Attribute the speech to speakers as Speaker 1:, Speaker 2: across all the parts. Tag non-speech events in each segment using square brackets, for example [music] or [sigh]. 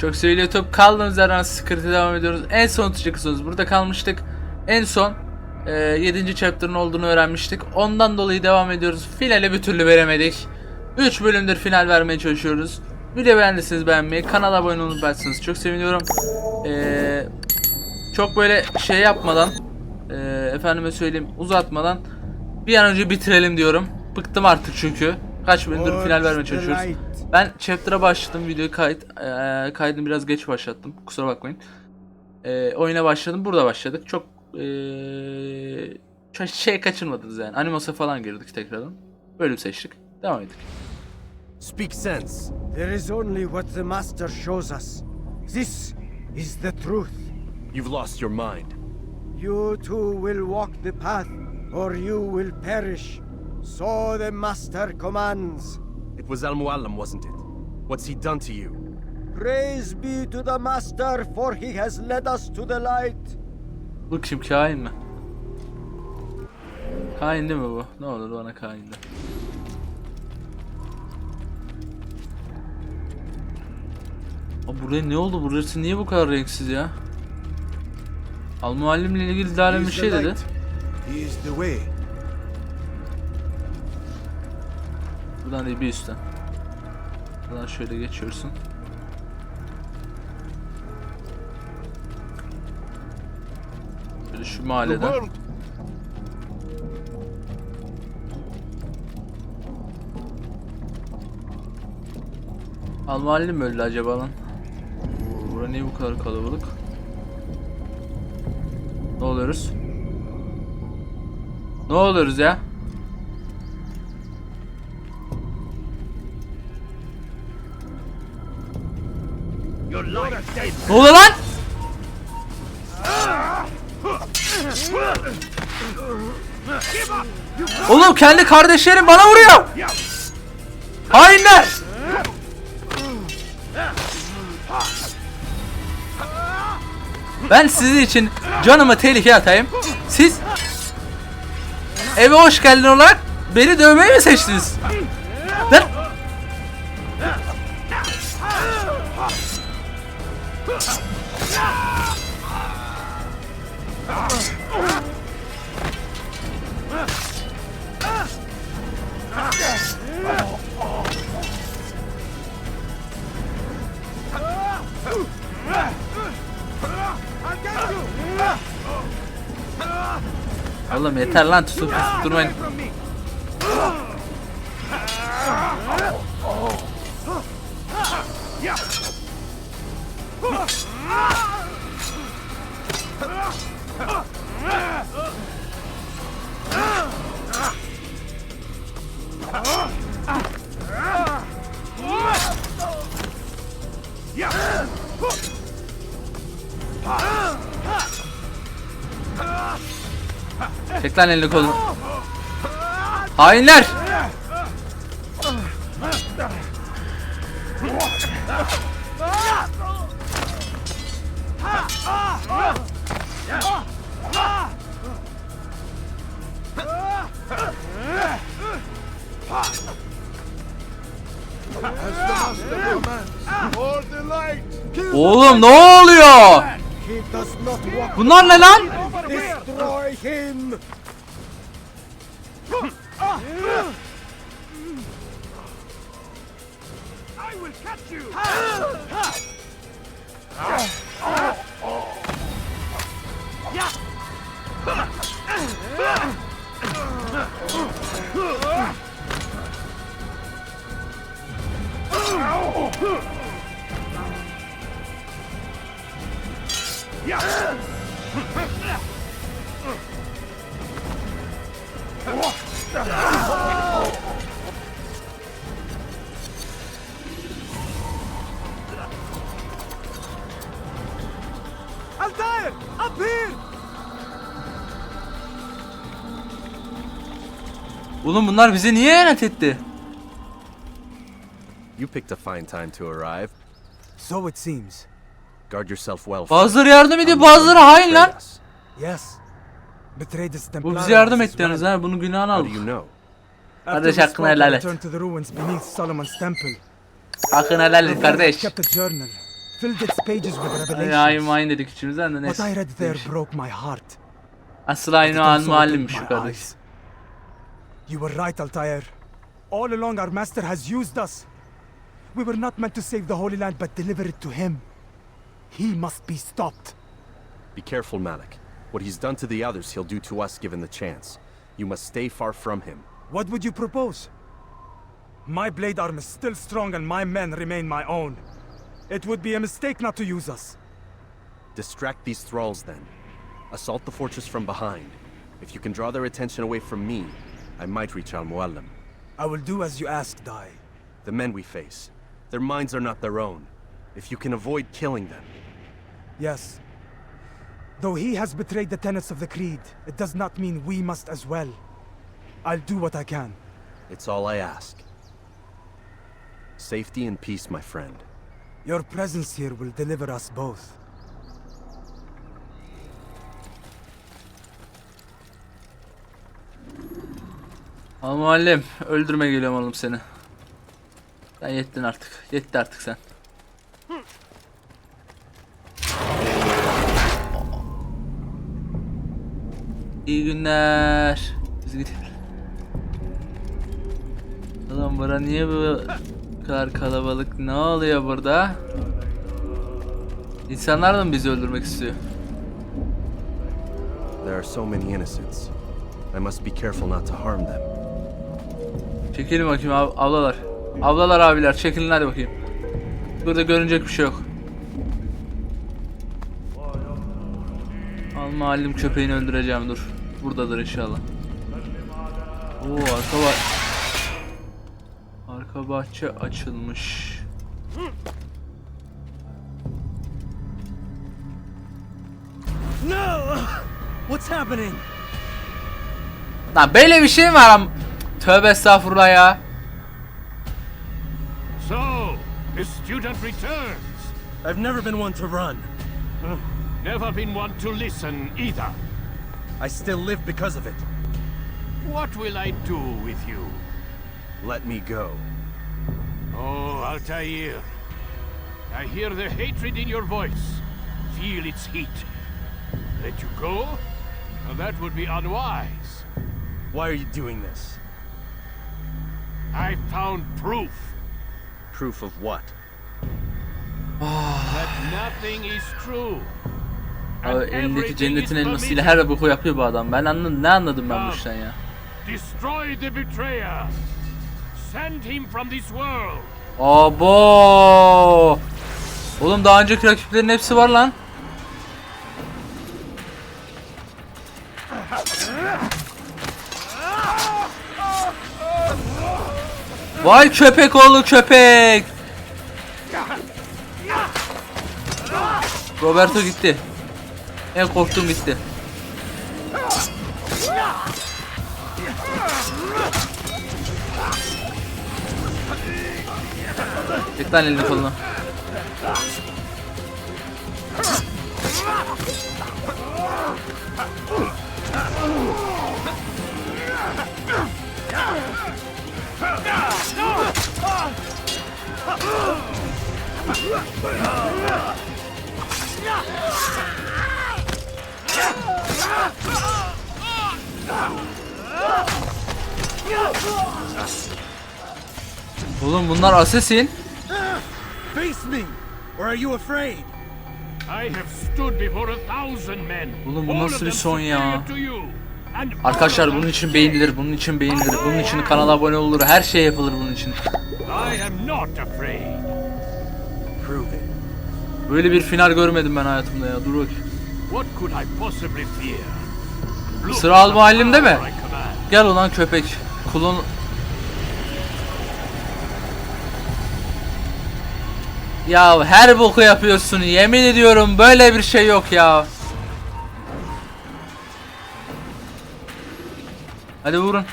Speaker 1: Çok sevgili YouTube kaldığımız yerden sıkıntı devam ediyoruz. En son çıkıyorsunuz. Burada kalmıştık. En son e, 7. chapter'ın olduğunu öğrenmiştik. Ondan dolayı devam ediyoruz. Finale bir türlü veremedik. 3 bölümdür final vermeye çalışıyoruz. Video beğendiyseniz beğenmeyi, kanala abone olmayı unutmazsanız çok seviniyorum. E, çok böyle şey yapmadan, e, efendime söyleyeyim uzatmadan bir an önce bitirelim diyorum. Bıktım artık çünkü. Kaç bölümdür final vermeye çalışıyoruz. Ben chapter'a başladım videoyu kayıt eee kaydını biraz geç başlattım. Kusura bakmayın. Eee, oyuna başladım. Burada başladık. Çok çok şey kaçırmadınız yani. Animos'a falan girdik tekrardan. Bölüm seçtik. Devam ettik.
Speaker 2: Speak sense.
Speaker 3: There is only what the Master shows us. This is the truth.
Speaker 2: You've lost your mind.
Speaker 3: You too will walk the path, or you will perish. So the Master commands.
Speaker 2: Was Al Muallim, wasn't it? What's he done to you?
Speaker 3: Praise be to the Master, for he has led us to the light.
Speaker 1: Bu kim kain mi? Kain değil mi bu? Ne olur bana kain de. Aa, buraya ne oldu? Burası niye bu kadar renksiz ya? Al muallimle ilgili daha bir şey dedi.
Speaker 3: He is the way.
Speaker 1: Buradan değil bir üstten. Buradan şöyle geçiyorsun. Böyle şu mahalleden. Al mahalle mi öldü acaba lan? Bura niye bu kadar kalabalık? Ne oluyoruz? Ne oluyoruz ya? Ne oluyor lan? Oğlum kendi kardeşlerim bana vuruyor. Hainler. Ben sizin için canımı tehlikeye atayım. Siz eve hoş geldin olarak beni dövmeyi mi seçtiniz? Oğlum yeter lan tutup durmayın. Lan elini kolunu. Hainler! Oğlum ne oluyor? Bunlar ne lan?
Speaker 3: I will catch you.
Speaker 1: Oğlum bunlar bizi niye ihanet etti?
Speaker 2: You picked a fine time to arrive.
Speaker 4: So it seems.
Speaker 2: Guard yourself well.
Speaker 1: Bazıları yardım ediyor bazıları hain lan.
Speaker 2: us.
Speaker 4: Yes. Betrayed the
Speaker 1: Bu bize yardım etti yalnız ha bunun günahını aldık.
Speaker 2: do you know?
Speaker 1: Kardeş hakkını helal et.
Speaker 4: returned to the ruins beneath Solomon's temple.
Speaker 1: Hakkını helal et
Speaker 4: I
Speaker 1: kardeş.
Speaker 4: kept a journal. filled its pages with
Speaker 1: Ay
Speaker 4: revelations.
Speaker 1: mayın dedik içimizden de
Speaker 4: What I
Speaker 1: neyse.
Speaker 4: read there broke my heart.
Speaker 1: Asıl aynı an muallimmiş
Speaker 4: my
Speaker 1: şu kardeş.
Speaker 4: You were right, Altair. All along our master has used us. We were not meant to save the Holy Land but deliver it to him. He must be stopped.
Speaker 2: Be careful, Malik. What he's done to the others, he'll do to us given the chance. You must stay far from him.
Speaker 4: What would you propose? My blade arm is still strong and my men remain my own. It would be a mistake not to use us.
Speaker 2: Distract these thralls then. Assault the fortress from behind. If you can draw their attention away from me, I might reach Al Muallim.
Speaker 4: I will do as you ask, Dai.
Speaker 2: The men we face, their minds are not their own. If you can avoid killing them,
Speaker 4: Yes. Though he has betrayed the tenets of the Creed, it does not mean we must as well. I'll do what I can.
Speaker 2: it's all I ask. Safety and peace, my friend.
Speaker 4: Your presence here will deliver us both.
Speaker 1: Al muallim öldürme geliyorum oğlum seni. Sen yettin artık. Yetti artık sen. İyi günler. Biz gidelim. Ulan bura niye bu kadar kalabalık? Ne oluyor burada? İnsanlar da mı bizi öldürmek istiyor?
Speaker 2: There are so many innocents. I must be careful not to harm them.
Speaker 1: Çekilin bakayım ab ablalar. Ablalar abiler çekilin hadi bakayım. Burada görünecek bir şey yok. Al mahallim köpeğini öldüreceğim dur. Buradadır inşallah. Oo arka bah Arka bahçe açılmış.
Speaker 2: No! What's happening?
Speaker 1: Lan böyle bir şey var am? Tövbe estağfurullah ya.
Speaker 5: So, the student returns.
Speaker 2: I've never been one to run. [sighs]
Speaker 5: Never been one to listen either.
Speaker 2: I still live because of it.
Speaker 5: What will I do with you?
Speaker 2: Let me go.
Speaker 5: Oh, Altair. I hear the hatred in your voice. Feel its heat. Let you go? Now that would be unwise.
Speaker 2: Why are you doing this?
Speaker 5: I found proof
Speaker 2: Proof of what?
Speaker 5: that nothing is true.
Speaker 1: Abi elindeki cennetin elmasıyla her boku yapıyor bu adam. Ben anladım. Ne anladım ben bu işten ya?
Speaker 5: Destroy the betrayer. Send him from this world.
Speaker 1: Abo! Oğlum daha önceki rakiplerin hepsi var lan. Vay köpek oğlu köpek. Roberto gitti. En korktuğum gitti. Çek lan elini kolunu. Oğlum bunlar assassin.
Speaker 2: Face me! Or are you afraid?
Speaker 5: I have stood before a thousand men.
Speaker 1: Oğlum bu nasıl bir son ya? Arkadaşlar bunun için beğenilir, bunun için beğenilir, bunun için kanala abone olur, her şey yapılır bunun için.
Speaker 5: I am not afraid.
Speaker 2: Prove it.
Speaker 1: Böyle bir final görmedim ben hayatımda ya. Dur bakayım.
Speaker 5: What could I possibly fear? Look
Speaker 1: Sıra al
Speaker 5: at the
Speaker 1: muallimde mi? Gel ulan köpek. Kulun... Ya her boku yapıyorsun. Yemin ediyorum böyle bir şey yok ya. Hadi vurun.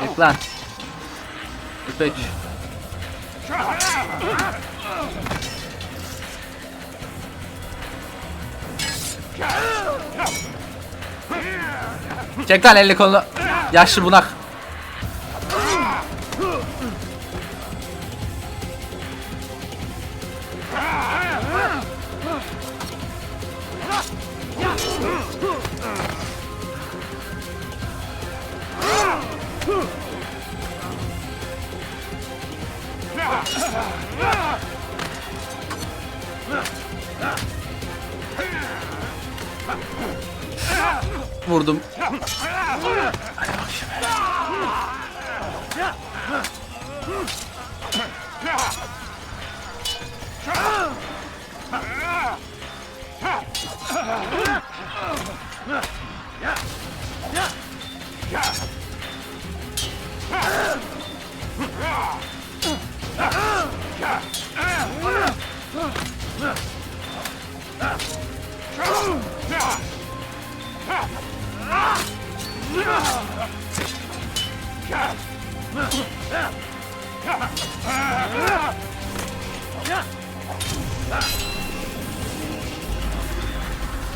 Speaker 1: Çek lan. Köpek. Çek lan elini kolunu. Yaşlı bunak. Vurdum.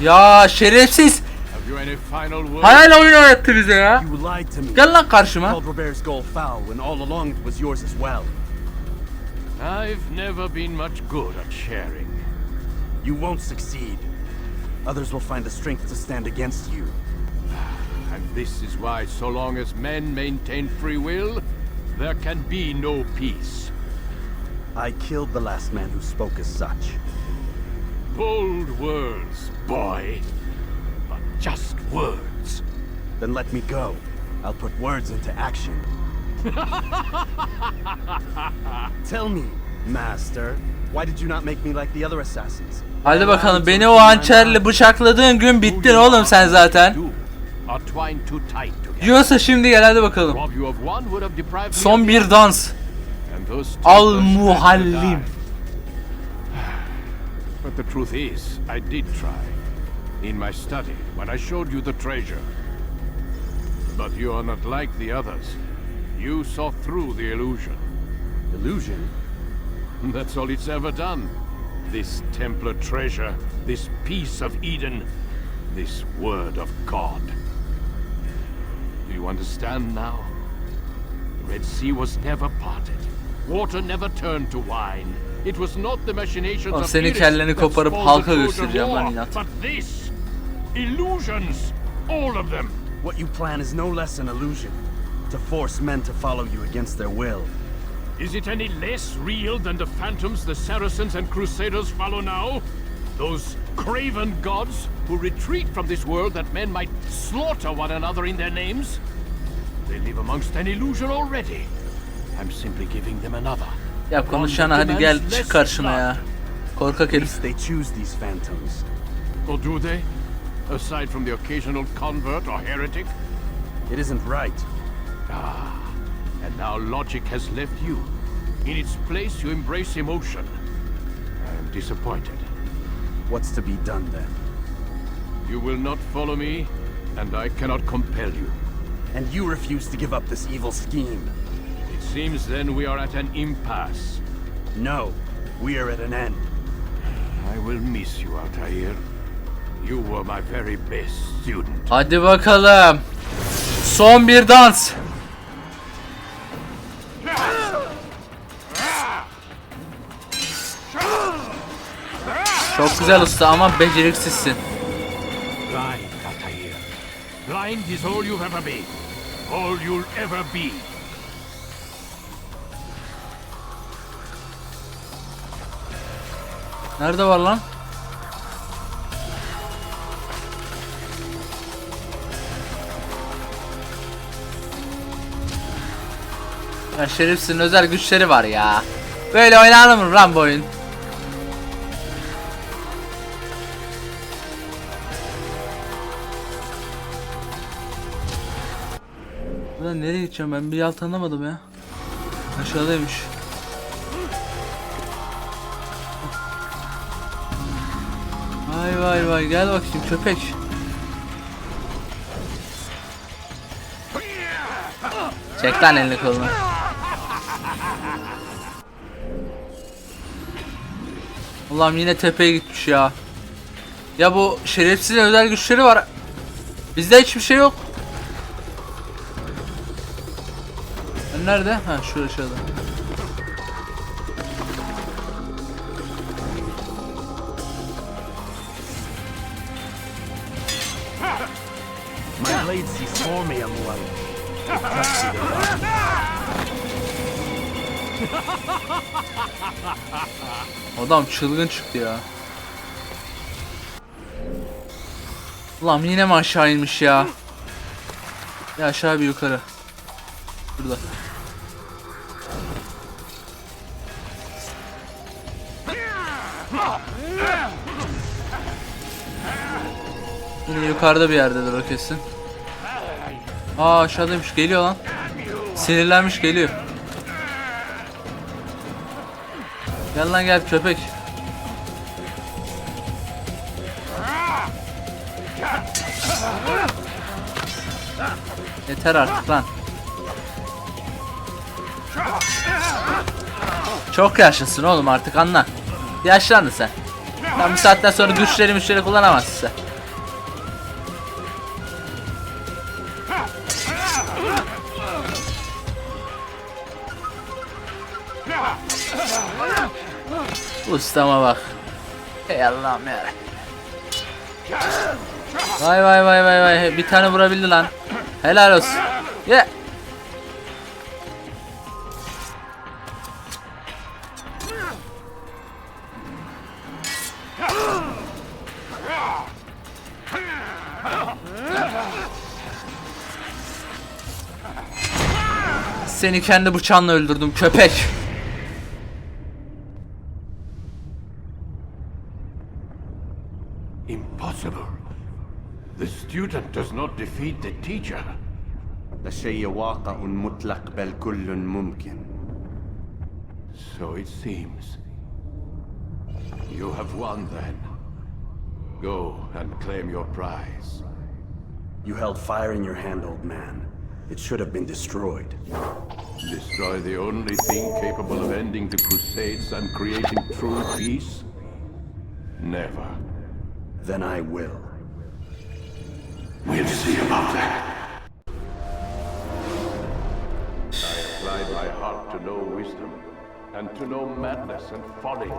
Speaker 1: Ya şerefsiz. Hayal oyunu öğretti bize ya. Gel lan karşıma.
Speaker 5: I've never been much good at sharing.
Speaker 2: You won't succeed. Others will find the strength to stand against you.
Speaker 5: And this is why, so long as men maintain free will, there can be no peace.
Speaker 2: I killed the last man who spoke as such.
Speaker 5: Bold words, boy. But just words.
Speaker 2: Then let me go. I'll put words into action. [laughs] Tell me, Master, why did you not make me like the other assassins?
Speaker 1: Hadi bakalım beni o hançerle bıçakladığın gün bittin oğlum sen zaten. Diyorsa şimdi gel hadi bakalım. Son bir dans. Al muhallim. [sighs]
Speaker 5: But the truth is, I did try. In my study, when I showed you the treasure. But you are not like the others. You saw through the illusion.
Speaker 2: Illusion?
Speaker 5: That's all it's ever done. This Templar treasure, this piece of Eden, this word of God. Do you understand now? The Red Sea was never parted. Water never turned to wine. It was not the machinations
Speaker 1: Oğlum
Speaker 5: of
Speaker 1: senin
Speaker 5: Iris
Speaker 1: kelleni
Speaker 5: that
Speaker 1: koparıp
Speaker 5: spawned
Speaker 1: halka
Speaker 5: the Trojan
Speaker 1: göstereceğim lan
Speaker 5: War,
Speaker 1: inat.
Speaker 5: But this, illusions, all of them.
Speaker 2: What you plan is no less an illusion. To force men to follow you against their will.
Speaker 5: Is it any less real than the phantoms the Saracens and Crusaders follow now? Those craven gods who retreat from this world that men might slaughter one another in their names? They live amongst an illusion already. I'm simply giving them another.
Speaker 1: Ya konuşana hadi gel çık karşıma ya. Korkak herif.
Speaker 2: they choose these phantoms.
Speaker 5: Or do they? Aside from the occasional convert or heretic?
Speaker 2: It isn't right.
Speaker 5: Ah, And now logic has left you. In its place, you embrace emotion. I am disappointed.
Speaker 2: What's to be done then?
Speaker 5: You will not follow me, and I cannot compel you.
Speaker 2: And you refuse to give up this evil scheme.
Speaker 5: It seems then we are at an impasse.
Speaker 2: No, we are at an end.
Speaker 5: I will miss you, Altair. You were my very best student.
Speaker 1: Hadi bakalım. Son bir dans. Çok güzel usta ama beceriksizsin.
Speaker 5: Blind, Altair. Blind is all you've ever been. All you'll ever be.
Speaker 1: Nerede var lan? Ya şerifsin özel güçleri var ya. Böyle oynanır mı lan bu oyun? Ulan nereye gideceğim ben bir alt anlamadım ya. Aşağıdaymış. Vay vay vay gel bakayım köpek. Çek lan elini kolunu. Allah'ım yine tepeye gitmiş ya. Ya bu şerefsizin özel güçleri var. Bizde hiçbir şey yok. Nerede? Ha şu aşağıda.
Speaker 6: blade cease for me, Amuel.
Speaker 1: Adam çılgın çıktı ya. Ulan yine mi aşağı inmiş ya? Bir aşağı bir yukarı. Burada. Yine yukarıda bir yerdedir o kesin. Aa aşağıdaymış geliyor lan. Sinirlenmiş geliyor. Gel lan gel köpek. Yeter artık lan. Çok yaşlısın oğlum artık anla. Yaşlandın sen. Sen bir saatten sonra güçleri müşteri kullanamazsın sen. Ustama bak. Ey Allah'ım ya. Vay vay vay vay vay bir tane vurabildi lan. Helal olsun. Ye. Seni kendi bıçağınla öldürdüm köpek.
Speaker 5: defeat the teacher.
Speaker 2: الشيء واقع مطلق بل كل ممكن.
Speaker 5: So it seems. You have won then. Go and claim your prize.
Speaker 6: You held fire in your hand, old man. It should have been destroyed.
Speaker 5: Destroy the only thing capable of ending the Crusades and creating true peace? Never.
Speaker 6: Then I will.
Speaker 5: We'll see about that. I applied my heart to know wisdom, and to know madness and folly.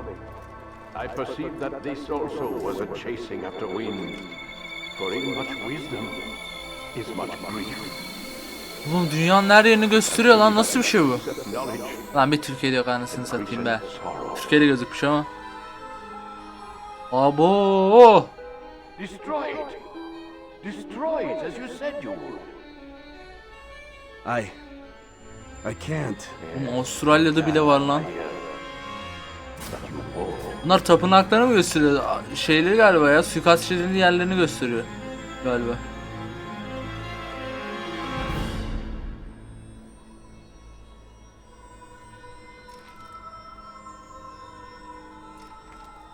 Speaker 5: I perceived that this also was a chasing after wind. For in much wisdom is much grief.
Speaker 1: Oğlum dünyanın her yerini gösteriyor lan nasıl bir şey bu? Lan bir Türkiye'de yok anasını satayım be. Türkiye'de gözükmüş ama. Abo.
Speaker 5: Destroy it! Destroy it as you said you would.
Speaker 6: I. I can't.
Speaker 1: Oğlum Avustralya'da bile var lan. Bunlar tapınaklarını mı gösteriyor? Şeyleri galiba ya suikastçilerin yerlerini gösteriyor. Galiba.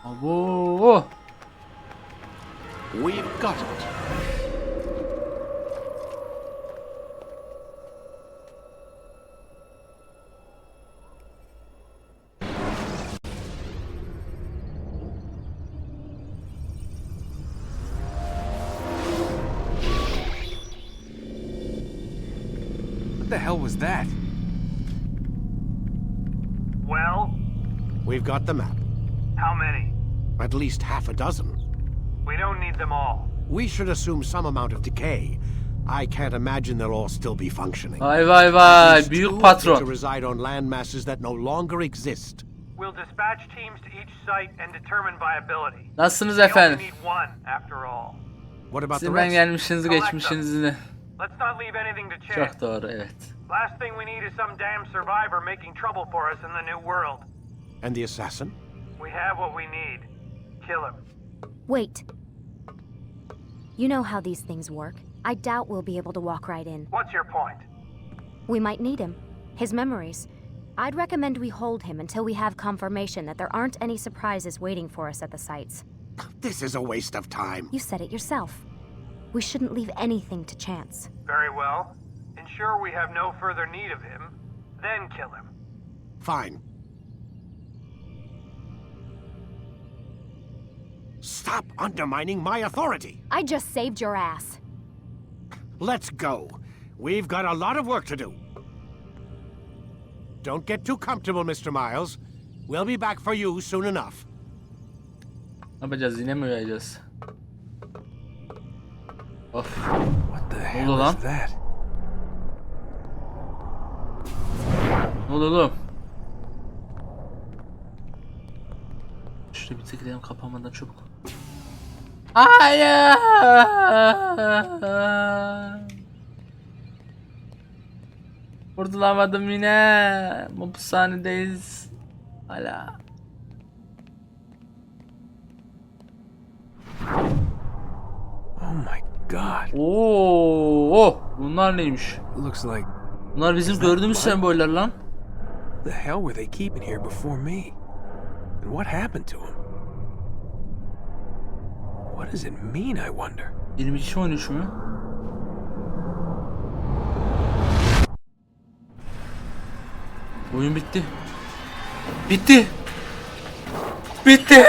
Speaker 1: Abo.
Speaker 5: We've got it.
Speaker 4: Was that?
Speaker 7: Well,
Speaker 8: We've got the map.
Speaker 7: how many?
Speaker 8: At least half a dozen.
Speaker 7: We don't need them all.
Speaker 8: We should assume some amount of decay. I can't imagine they'll all still be functioning.
Speaker 1: Vay vay vay büyük patron.
Speaker 8: To reside on land masses that no longer exist.
Speaker 7: We'll dispatch teams to each site and determine viability.
Speaker 1: Nasılsınız
Speaker 7: We only
Speaker 1: efendim?
Speaker 7: need one, after all.
Speaker 8: What about the
Speaker 1: Sizden
Speaker 8: rest?
Speaker 1: gelmişsiniz geçmişinizi.
Speaker 7: Let's not leave anything to chance.
Speaker 1: Çok doğru evet.
Speaker 7: Last thing we need is some damn survivor making trouble for us in the new world.
Speaker 8: And the assassin?
Speaker 7: We have what we need. Kill him.
Speaker 9: Wait. You know how these things work. I doubt we'll be able to walk right in.
Speaker 7: What's your point?
Speaker 9: We might need him. His memories. I'd recommend we hold him until we have confirmation that there aren't any surprises waiting for us at the sites.
Speaker 8: This is a waste of time.
Speaker 9: You said it yourself. We shouldn't leave anything to chance.
Speaker 7: Very well. Ensure we have no further need of him, then kill him.
Speaker 8: Fine. Stop undermining my authority.
Speaker 9: I just saved your ass.
Speaker 8: Let's go. We've got a lot of work to do. Don't get too comfortable, Mr. Miles. We'll be back for you soon enough.
Speaker 1: Ne yapacağız yine mi uyuyacağız? Of.
Speaker 10: What the
Speaker 1: oldu lan? Ne oldu oğlum? Şurada bir tıklayalım kapanmadan çabuk. Hayır. Kurtulamadım yine. Mopushanedeyiz. Hala.
Speaker 10: Oh my god.
Speaker 1: Oo, oh, bunlar neymiş?
Speaker 10: Looks like
Speaker 1: Bunlar bizim gördüğümüz semboller lan.
Speaker 10: the hell were they keeping here before me? And what happened to him? What does it mean, I wonder?
Speaker 1: 22 kişi oynuyor şu mu? Oyun bitti. Bitti. Bitti.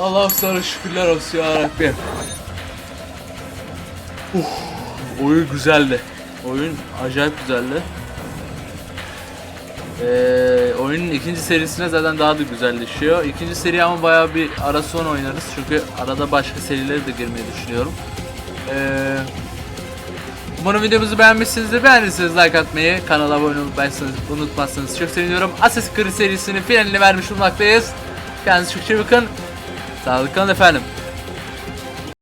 Speaker 1: Allah sana şükürler olsun ya Rabbim. Uf, oyun güzeldi. Oyun acayip güzeldi. Ee, oyunun ikinci serisine zaten daha da güzelleşiyor. İkinci seri ama bayağı bir ara sonra oynarız. Çünkü arada başka serilere de girmeyi düşünüyorum. Ee, umarım videomuzu beğenmişsinizdir. Beğendiyseniz like atmayı, kanala abone olmayı unutmazsanız çok seviniyorum. Assassin's Creed serisinin finalini vermiş bulmaktayız. Kendinize çok iyi bakın. Sağlıklı kalın efendim.